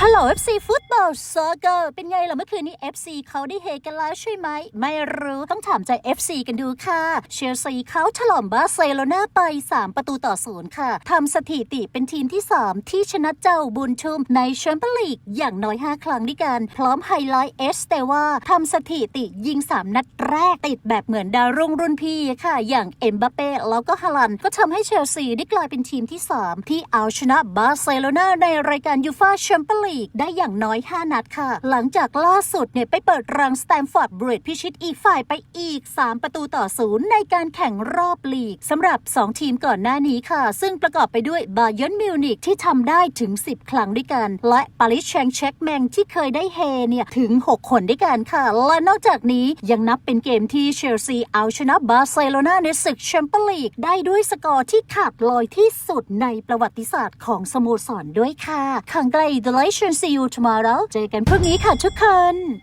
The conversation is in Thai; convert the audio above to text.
ฮัลโหล FC ฟุตบอลซอเกอร์เป็นไงล่ะเมื่อคืนนี้ FC เขาได้เฮกันแล้วใช่ไหม ไม่รู้ต้องถามใจ FC กันดูค่ะ เชลซีเขาถล่มบาร์เซโลนาไป 3 ประตูต่อศูนย์ค่ะทำสถิติเป็นทีมที่ 3 ที่ชนะเจ้าบุญชุมในแชมเปี้ยนลีกอย่างน้อย 5 ครั้งด้วยกัน พร้อมไฮไลท์เอสเตว่าทำสถิติยิง 3 นัดแรกติดแบบเหมือนดาวรุ่งรุ่นพี่ค่ะ อย่างเอ็มบัปเป้แล้วก็ฮาลัน ก็ทำให้เชลซีได้กลายเป็นทีมที่ 3 ที่เอาชนะบาร์เซโลนาในรายการยูฟาแชมเปี้ยนลีกได้อย่างน้อย 5 นัดค่ะ หลังจากล่าสุดเนี่ยไปเปิดรังสแตมฟอร์ดบริดพิชิตอีกฝ่ายไปอีก 3 ประตูต่อศูนย์ในการแข่งรอบลีกสำหรับ 2 ทีมก่อนหน้านี้ค่ะ ซึ่งประกอบไปด้วยบาเยิร์นมิวนิกที่ทำได้ถึง 10 ครั้งด้วยกัน และปาริสแชงเช็กแมงที่เคยได้เฮเนี่ยถึง 6 คนด้วยกันค่ะ และนอกจากนี้ยังนับเป็นเกมที่เชลซีเอาชนะบาร์เซโลนาในศึกแชมเปี้ยนลีกได้ด้วยสกอร์ที่ขาดลอยที่สุดในประวัติศาสตร์ของสโมสรด้วยค่ะขังไกลฉัน see you tomorrow เจอกันพรุ่งนี้ค่ะทุกคน